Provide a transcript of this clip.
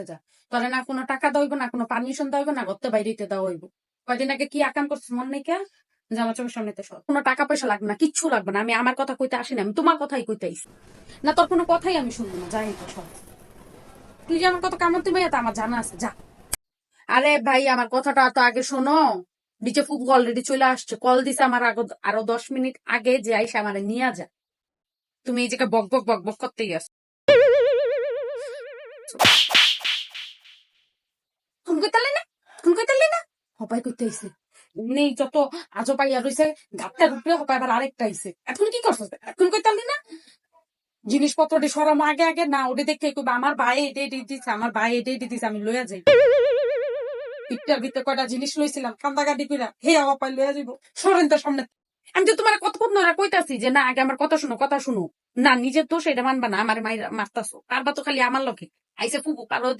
থাকতে যা। তোরে না কোনো টাকা দেওয়া না কোনো পারমিশন দেওয়া না ঘরতে বাইরেতে দেওয়া হইব। কয়দিন আগে কি আকাম করছিস মন নেই কে যে আমার চোখের সামনে। কোনো টাকা পয়সা লাগবে না, কিচ্ছু লাগবে না। আমি আমার কথা কইতে আসি না, আমি তোমার কথাই কইতে না, তোর কোনো কথাই আমি শুনব না, যাই তো সব। তুই যে আমার কামড় দিবে আমার জানা আছে, যা। আরে ভাই, আমার কথাটা তো আগে শোনো। নিচে ফুক অলরেডি চলে আসছে। কল দিছে আমার আগে আরও দশ মিনিট আগে যে আইসা আমার নিয়ে যা। তুমি এই জায়গায় বক বক বক বক করতেই আস করতে না? ফোন করতে না? হবাই করতে আইসে নেই যত পাইয়া রইছে উপরে হবাই আবার আরেকটা আইসে এখন কি এখন কইতে না? জিনিসপত্রটি আগে আগে না ওটি দেখে কইবা আমার ভাই এটে এটে দিচ্ছে আমার ভাই এটে এটে দিচ্ছে আমি লইয়া যাই। পিকটার ভিতরে কয়টা জিনিস লইছিলাম কান্দা গাড়ি কইরা হে আওয়া পাই লইয়া যাইব। সরেন তো সামনে। আমি তো তোমার কত নড়া কইতাছি যে, না, আগে আমার কথা শুনো কথা শুনো। না নিজের দোষ এটা মানবা না আমার মায়ের মারতাছো কারবা তো খালি আমার লকে আইসে ফুবু কারও